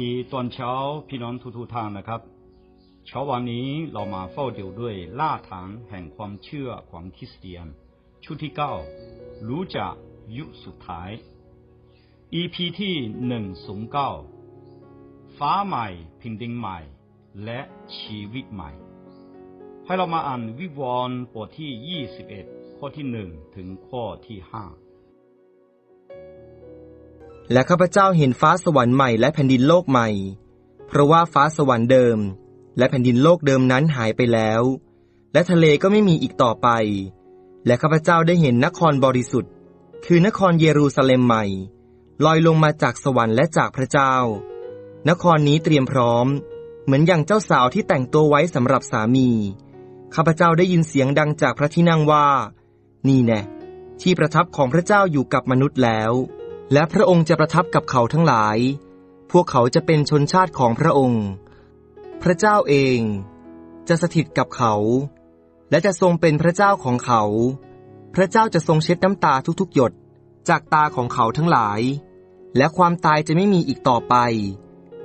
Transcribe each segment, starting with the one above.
ดีตอนเช้าพี่น้องทุกๆทางนะครับ เช้าวันนี้เรามาเฝ้าเดี่ยวด้วยล่าฐานแห่งความเชื่อของคริสเตียน ชุดที่เก้ารู้จักยุคสุดท้าย EP ที่หนึ่งสูงเก้าฟ้าใหม่พินดินใหม่ และชีวิตใหม่ ให้เรามาอ่านวิวรณ์บทที่21ข้อที่หนึ่งถึงข้อที่ห้า และข้าพเจ้าเห็นฟ้าสวรรค์ใหม่และแผ่นดินโลกใหม่ เพราะว่าฟ้าสวรรค์เดิม และแผ่นดินโลกเดิมนั้นหายไปแล้ว และทะเลก็ไม่มีอีกต่อไป และข้าพเจ้าได้เห็นนครบริสุทธิ์ คือนครเยรูซาเล็มใหม่ ลอยลงมาจากสวรรค์และจากพระเจ้า นครนี้เตรียมพร้อม เหมือนอย่างเจ้าสาวที่แต่งตัวไว้สำหรับสามี ข้าพเจ้าได้ยินเสียงดังจากพระที่นั่งว่า นี่แน่ที่ประทับของพระเจ้าอยู่กับมนุษย์แล้ว และพระองค์จะประทับกับเขาทั้งหลาย พวกเขาจะเป็นชนชาติของพระองค์ พระเจ้าเอง จะสถิตกับเขา และจะทรงเป็นพระเจ้าของเขา พระเจ้าจะทรงเช็ดน้ำตาทุกๆ หยดจากตาของเขาทั้งหลาย และความตายจะไม่มีอีกต่อไป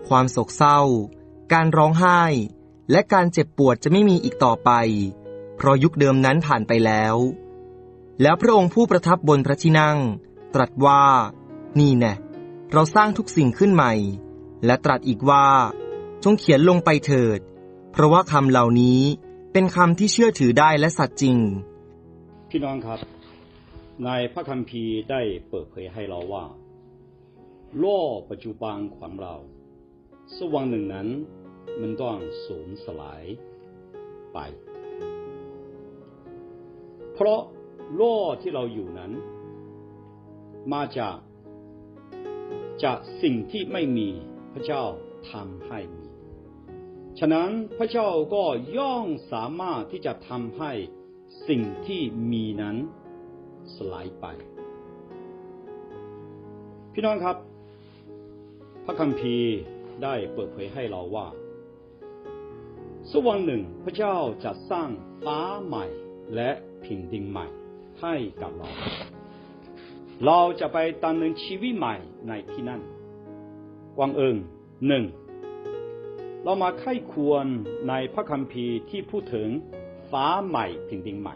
ความโศกเศร้า การร้องไห้ และการเจ็บปวดจะไม่มีอีกต่อไป เพราะยุคเดิมนั้นผ่านไปแล้ว แล้วพระองค์ผู้ประทับบนพระที่นั่ง ตรัสว่า นี่แน่เราสร้างทุกสิ่งขึ้นใหม่ และตรัสอีกว่า จงเขียนลงไปเถิด เพราะว่าคำเหล่านี้เป็นคำที่เชื่อถือได้และสัตย์จริง พี่น้องครับ ในพระคัมภีร์ได้เปิดเผยให้เราว่า โลกปัจจุบันของเราสกวันหนึ่งนั้นมันต้องสูญสลายไป เพราะโลกที่เราอยู่นั้น มาจาก จากสิ่งที่ไม่มีพระเจ้าทำให้มี ฉะนั้นพระเจ้าก็ย่อมสามารถที่จะทำให้สิ่งที่มีนั้นสลายไป พี่น้องครับ พระคัมภีร์ได้เปิดเผยให้เราว่าสกวันหนึ่งพระเจ้าจะสร้างฟ้าใหม่และแผ่นดินใหม่ให้กับเรา เราจะไปดำเนินชีวิตใหม่ในที่นั่นกวางเอิงหนึ่งเรามาไข้ควรในพระคัมภีร์ที่พูดถึงฟ้าใหม่แผ่นดินใหม่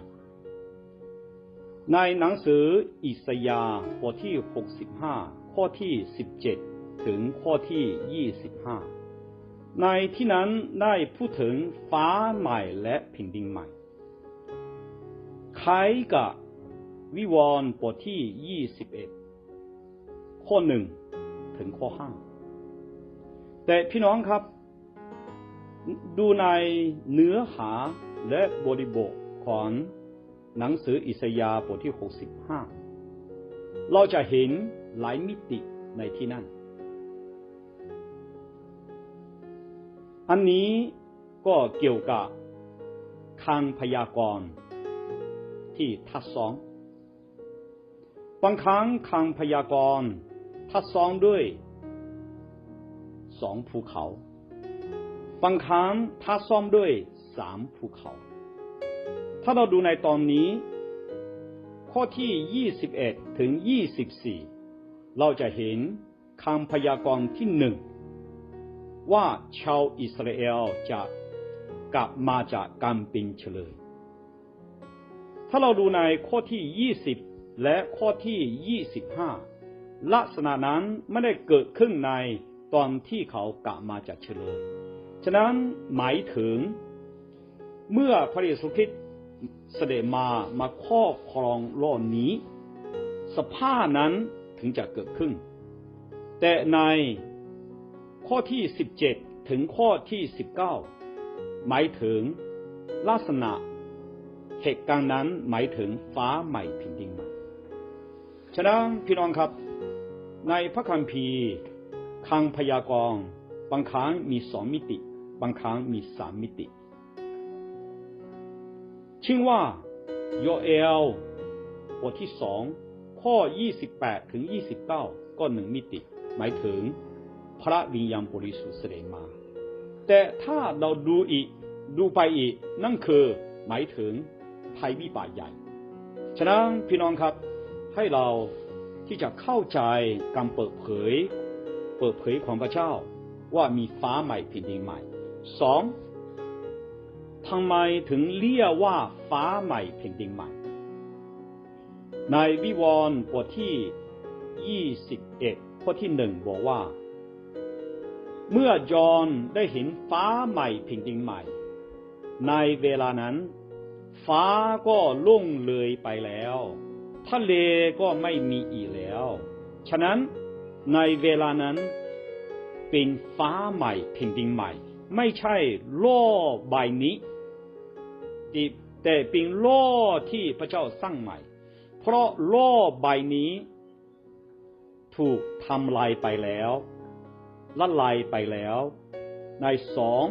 ในหนังสืออิสยาห์บทที่ 65 ข้อที่ 17 ถึงข้อที่ 25 ในที่นั้นได้พูดถึงฟ้าใหม่และแผ่นดินใหม่คล้ายกับ วิวรณ์บทที่21ข้อ1ถึงข้อ5แต่พี่น้องครับ ดูในเนื้อหาและบริบทของหนังสืออิสยาห์บทที่65เราจะเห็นหลายมิติในที่นั่น อันนี้ก็เกี่ยวกับคำพยากรณ์ที่ทัดซ้อน บางครั้งคำพยากรณ์ทัดซ้อนด้วยสองภูเขา บางครั้งทัดซ้อนด้วยสามภูเขา ถ้าเราดูในตอนนี้ ข้อที่ 21 ถึง 24 เราจะเห็นคำพยากรณ์ที่หนึ่งว่าชาวอิสราเอลจะกลับมาจากการเป็นเฉลย ถ้าเราดูในข้อที่ 20 และข้อที่ 25 ลักษณะนั้นไม่ได้เกิดขึ้นในตอนที่เขากลับมาจากเฉลยฉะนั้นหมายถึง เมื่อพระเยซูคริสต์เสด็จมามาครอบครองโลกนี้ สภาพนั้นถึงจะเกิดขึ้น แต่ในข้อที่ 17 ถึงข้อที่ 19 หมายถึงลักษณะเหตุการณ์นั้นหมายถึงฟ้าใหม่แผ่นดิน ฉะนั้นพี่น้องครับ ในพระคัมภีร์คังพยากรณ์บางครั้งมีสองมิติ บางครั้งมีสามมิติ ชื่อว่าโยเอลบทที่สองข้อ 28 ถึง 29 ก็หนึ่งมิติ หมายถึงพระวิญญาณบริสุทธิ์เสด็จมา แต่ถ้าเราดูอีก ดูไปอีก นั่นคือหมายถึงภัยวิบัติใหญ่ ฉะนั้นพี่น้องครับ ให้เราที่จะเข้าใจการเปิดเผย เปิดเผยของพระเจ้าว่ามีฟ้าใหม่แผ่นดินใหม่สองทำไมถึงเรียกว่าฟ้าใหม่แผ่นดินใหม่ ในวิวรณ์บทที่21ข้อที่หนึ่งบอกว่า เมื่อยอนได้เห็นฟ้าใหม่แผ่นดินใหม่ ในเวลานั้น ฟ้าก็ล่งเลยไปแล้ว ทะเลก็ไม่มีอีกแล้ว ฉะนั้นในเวลานั้นเป็นฟ้าใหม่แผ่นดินใหม่ ไม่ใช่โลกใบนี้แต่เป็นโลกที่พระเจ้าสร้างใหม่ เพราะโลกใบนี้ ถูกทำลายไปแล้วละลายไปแล้ว ในสอง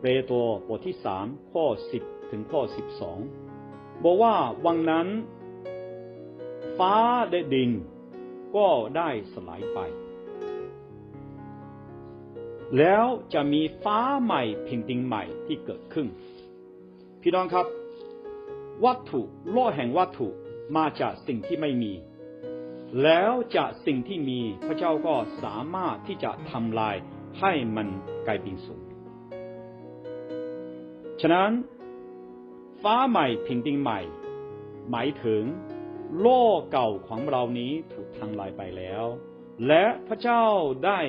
เปโตรบทที่สามข้อสิบถึงข้อสิบสองบอกว่าวังนั้น ฟ้าและดิน ก็ได้สลายไป แล้วจะมีฟ้าใหม่แผ่นดินใหม่ที่เกิดขึ้น พี่น้องครับ วัตถุโลกแห่งวัตถุมาจากสิ่งที่ไม่มี แล้วจากสิ่งที่มีพระเจ้าก็สามารถที่จะทำลายให้มันกลายเป็นศูนย์ฉะนั้น ฟ้าใหม่แผ่นดินใหม่ หมายถึง โลกเก่าของเรานี้ถูกทำลายไปแล้ว และพระเจ้าได้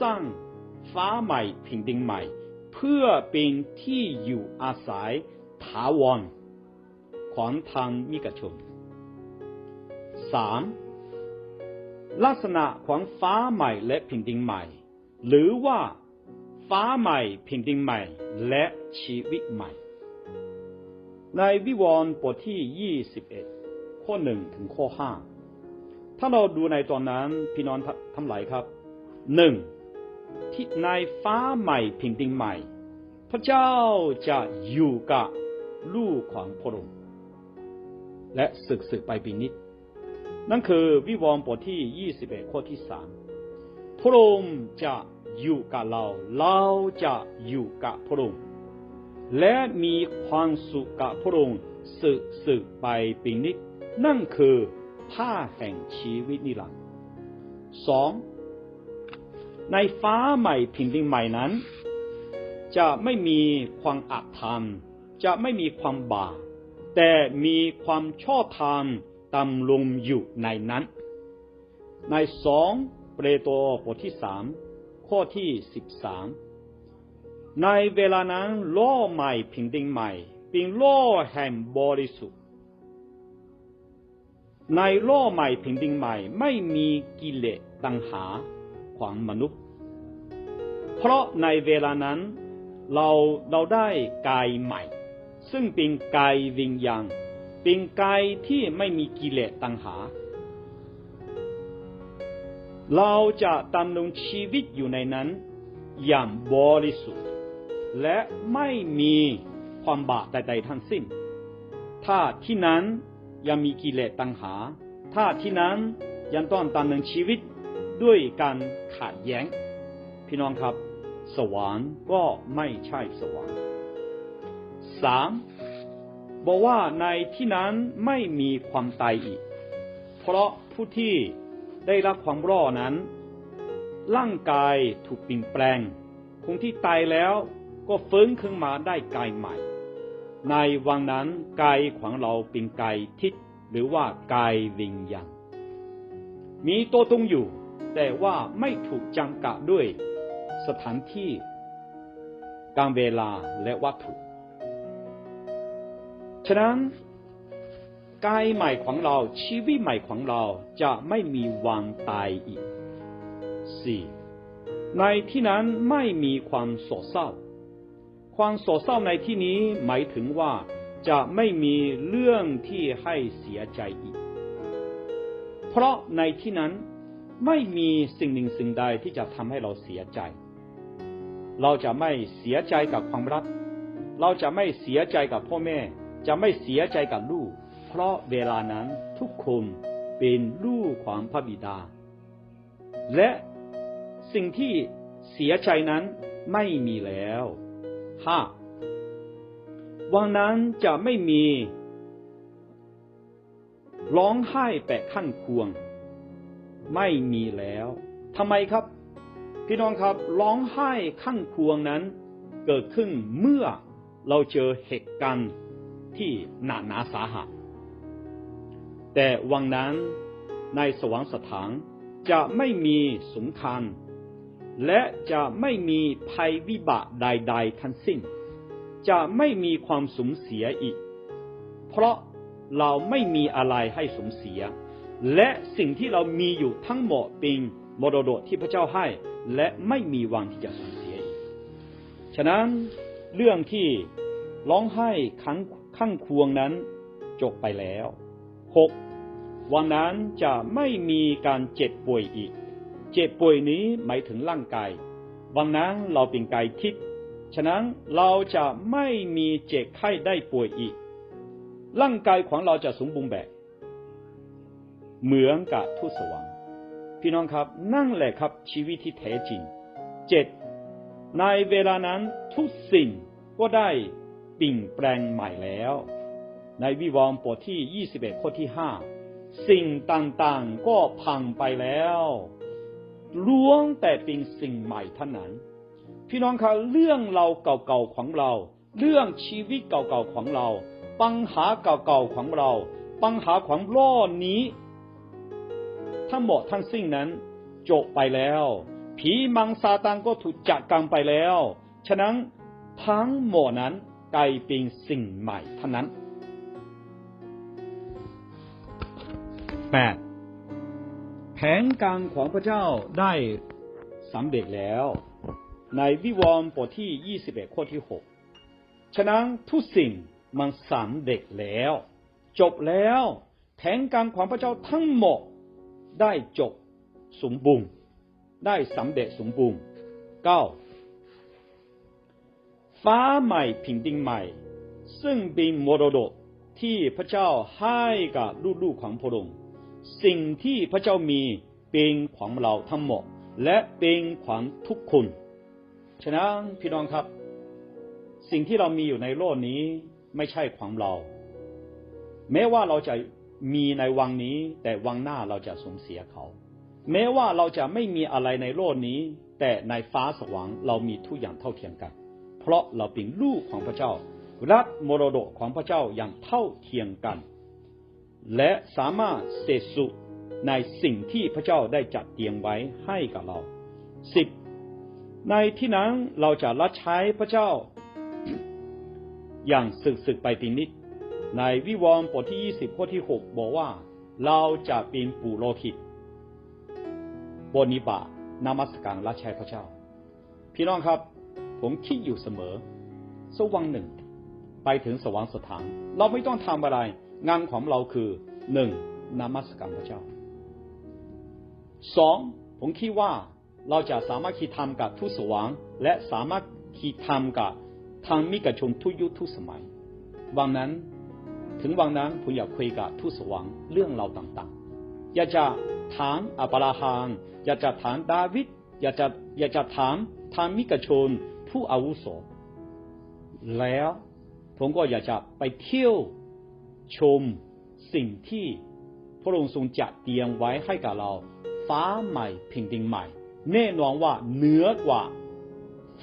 สร้างฟ้าใหม่แผ่นดินใหม่ เพื่อเป็นที่อยู่อาศัยถาวรของทางมิกชนสามลักษณะของฟ้าใหม่และแผ่นดินใหม่ หรือว่าฟ้าใหม่แผ่นดินใหม่และชีวิตใหม่ ในวิวรณ์บทที่21 ข้อหนึ่งถึงข้อห้าถ้าเราดูในตอนนั้นพี่น้องทั้งหลายครับหนึ่งที่ในฟ้าใหม่ผ่นดินใหม่ พระเจ้าจะอยู่กับลูกของพระองค์และศึกศึกไปปีนิด นั่นคือวิวรณ์บทที่ 21 ข้อที่สามพระองค์จะอยู่กับเรา เราจะอยู่กับพระองค์และมีความสุขกับพระองค์สึกสึกไปปีนิด นั่นคือผ้าแห่งชีวิตนิรันดร์สองในฟ้าใหม่ผ่นดินใหม่นั้น จะไม่มีความอัตธรรม จะไม่มีความบาปแต่มีความชอบธรรมตำลงอยู่ในนั้น ในสองเปโตบทที่สามข้อที่สิบสามในเวลานั้นโลกใหม่ผ่นดินใหม่เป็นโลกแห่งบริสุทธิ์ ในโลกใหม่แผ่นดินใหม่ ไม่มีกิเลสตัณหาของมนุษย์ เพราะในเวลานั้น เราเราได้กายใหม่ ซึ่งเป็นกายวิญญาณเป็นกายที่ไม่มีกิเลสตัณหา เราจะดำรงชีวิตอยู่ในนั้น อย่างบริสุทธิ์ และไม่มีความบาปใดๆทั้งสิ้น ถ้าที่นั้น ยังมีกิเลสตัณหา ถ้าที่นั้นยังต้องดำเนินชีวิตด้วยการขัดแย้ง พี่น้องครับ สวรรค์ก็ไม่ใช่สวรรค์สามบอกว่าในที่นั้นไม่มีความตายอีก เพราะผู้ที่ได้รับความรอดนั้น ร่างกายถูกเปลี่ยนแปลง คงที่ตายแล้วก็ฟื้นขึ้นมาได้กายใหม่ ในวังนั้นกายของเราเป็นกายทิศหรือว่ากายวิญญาณมีตัวตรงอยู่ แต่ว่าไม่ถูกจำกัดด้วยสถานที่การเวลาและวัตถุ ฉะนั้นกายใหม่ของเราชีวิตใหม่ของเราจะไม่มีวันตายอีก 4. ในที่นั้นไม่มีความโศกเศร้า ความโศกเศร้าในที่นี้หมายถึงว่าจะไม่มีเรื่องที่ให้เสียใจอีก เพราะในที่นั้นไม่มีสิ่งหนึ่งสิ่งใดที่จะทำให้เราเสียใจ เราจะไม่เสียใจกับความรัก เราจะไม่เสียใจกับพ่อแม่ จะไม่เสียใจกับลูก เพราะเวลานั้นทุกคนเป็นลูกของพระบิดา และสิ่งที่เสียใจนั้นไม่มีแล้ว ห้าวันนั้นจะไม่มี ร้องไห้แปะขั้นควง ไม่มีแล้วทำไมครับ พี่น้องครับ ร้องไห้ข้างควงนั้น เกิดขึ้นเมื่อเราเจอเหตุการณ์ที่หนักหนาสาหัส แต่วังนั้นในสวรรคสถานจะไม่มีสงคราม และจะไม่มีภัยวิบัติใด ๆ ทั้งสิ้น จะไม่มีความสูญเสียอีก เพราะเราไม่มีอะไรให้สูญเสีย และสิ่งที่เรามีอยู่ทั้งหมดเป็นมรดกที่พระเจ้าให้ และไม่มีวันที่จะสูญเสียอีก ฉะนั้นเรื่องที่ร้องไห้ข้งข้างควงนั้นจบไปแล้วหกวันนั้นจะไม่มีการเจ็บป่วยอีก เจ็บป่วยนี้หมายถึงร่างกาย วันนั้นเราเป็นกายทิพย์ฉะนั้นเราจะไม่มีเจ็บไข้ได้ป่วยอีก ร่างกายของเราจะสมบูรณ์แบบ เหมือนกับทุสวรรค์พี่น้องครับนั่นแหละครับชีวิตที่แท้จริงเจ็ดในเวลานั้นทุกสิ่งก็ได้เปลี่ยนแปลงใหม่แล้ว ในวิวรณ์บทที่ 21 ข้อที่ 5 สิ่งต่างๆก็พังไปแล้ว ล้วนแต่เป็นสิ่งใหม่เท่านั้น พี่น้องครับเรื่องเราเก่าๆของเรา เรื่องชีวิตเก่าๆของเรา ปัญหาเก่าๆของเรา ปัญหาของโลกนี้ ทั้งหมดทั้งสิ้นนั้นจบไปแล้ว ผีมังซาตานก็ถูกจัดการไปแล้ว ฉะนั้นทั้งหมดนั้นกลายเป็นสิ่งใหม่เท่านั้น 8. แผนการของพระเจ้าได้สำเร็จแล้ว ในวิวรณ์บทที่ 21 ข้อที่ 6 ฉะนั้นทุกสิ่งมันสำเร็จแล้ว จบแล้วแผนการของพระเจ้าทั้งหมดได้จบสมบูรณ์ได้สำเร็จสมบูรณ์ 9. ฟ้าใหม่ผิงดินใหม่ ซึ่งเป็นมรดกที่พระเจ้าให้กับลูกๆของพระองค์ สิ่งที่พระเจ้ามีเป็นของเราทั้งหมด และเป็นของทุกคนฉะนั้นพี่น้องครับ สิ่งที่เรามีอยู่ในโลกนี้ไม่ใช่ของเรา แม้ว่าเราจะมีในวังนี้ แต่วังหน้าเราจะสูญเสียเขา แม้ว่าเราจะไม่มีอะไรในโลกนี้ แต่ในฟ้าสวรรค์เรามีทุกอย่างเท่าเทียมกัน เพราะเราเป็นลูกของพระเจ้ารับมรดกของพระเจ้าอย่างเท่าเทียมกัน และสามารถเสสุในสิ่งที่พระเจ้าได้จัดเตรียมไว้ให้กับเราสิบในที่นั้นเราจะรับใช้พระเจ้า อย่างสึกสึกไปทีนิด ในวิวรณ์บทที่ยี่สิบข้อที่หกบอกว่า เราจะเป็นปุโรหิตบนิบานามัสการรับใช้พระเจ้า พี่น้องครับ ผมคิดอยู่เสมอสกวันหนึ่ง ไปถึงสวรรค์สถาน เราไม่ต้องทำอะไร งานของเราคือหนึ่งนามัสการพระเจ้าสองผมคิดว่าเราจะสามารถคิดทำกับทุกสวรรค์และสามารถคิดทำกับทางมิกชนทุกยุคทุกสมัยวันนั้นถึงวันนั้นผมอยากคุยกับทุกสวรรค์เรื่องเราต่างๆ อยากจะถามอับราฮัมอยากจะถามดาวิดอยากจะอยากจะถามทางมิกชนผู้อาวุโสแล้วผมก็อยากจะไปเที่ยว ชมสิ่งที่พระองค์ทรงจัดเตรียมไว้ให้กับเรา ฟ้าใหม่แผ่นดินใหม่ แน่นอนว่าเหนือกว่า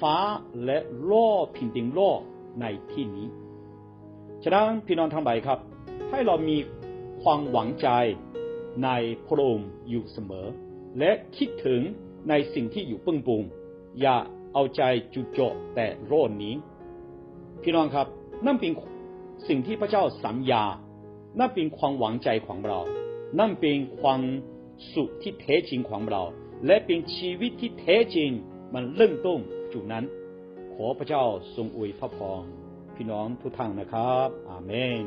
ฟ้าและโลกแผ่นดินโลกในที่นี้ ฉะนั้นพี่น้องทั้งหลายครับ ให้เรามีความหวังใจในพระองค์อยู่เสมอ และคิดถึงในสิ่งที่อยู่ปึ้องปุงอย่าเอาใจจุโจแต่โลกนี้ พี่น้องครับนั่นเป็น สิ่งที่พระเจ้าสัญญา นั่นเป็นความหวังใจของเรา นั่นเป็นความสุขที่แท้จริงของเรา และเป็นชีวิตที่แท้จริงมันเริ่มต้นจุดนั้น ขอพระเจ้าทรงอวยพระพรพี่น้องทุกท่านนะครับ อาเมน